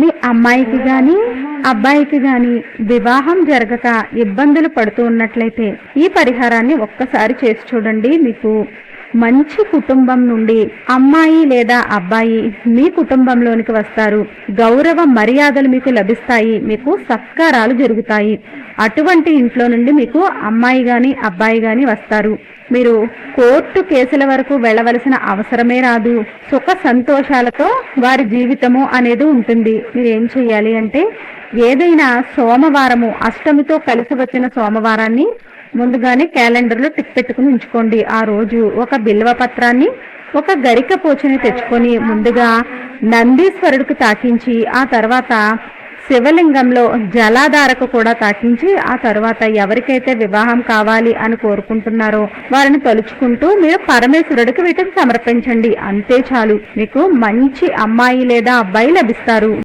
మీ అమ్మాయికి గాని అబ్బాయికి గాని వివాహం జరగక ఇబ్బందులు పడుతూ ఉన్నట్లయితే ఈ పరిహారాన్ని ఒక్కసారి చేసి చూడండి మీకు. మంచి కుటుంబం నుండి అమ్మాయి లేదా అబ్బాయి మీ కుటుంబంలోనికి వస్తారు. గౌరవ మర్యాదలు మీకు లభిస్తాయి. మీకు సత్కారాలు జరుగుతాయి. అటువంటి ఇంట్లో నుండి మీకు అమ్మాయి గాని అబ్బాయి గాని వస్తారు. మీరు కోర్టు కేసుల వరకు వెళ్ళవలసిన అవసరమే రాదు. సుఖ సంతోషాలతో వారి జీవితము అనేది ఉంటుంది. మీరు ఏం చేయాలి అంటే ఏదైనా సోమవారము అష్టమితో కలిసి వచ్చిన సోమవారాన్ని ముందుగానే క్యాలెండర్లో టిక్ పెట్టుకుని ఉంచుకోండి. ఆ రోజు ఒక బిల్వ పత్రాన్ని ఒక గరిక పోచని తెచ్చుకొని ముందుగా నందీశ్వరుడికి తాకించి ఆ తర్వాత శివలింగంలో జలాధారకు కూడా తాకించి ఆ తర్వాత ఎవరికైతే వివాహం కావాలి అని కోరుకుంటున్నారో వారిని తలుచుకుంటూ మీరు పరమేశ్వరుడికి వీటిని సమర్పించండి. అంతే చాలు. మీకు మంచి అమ్మాయి లేదా అబ్బాయి లభిస్తారు.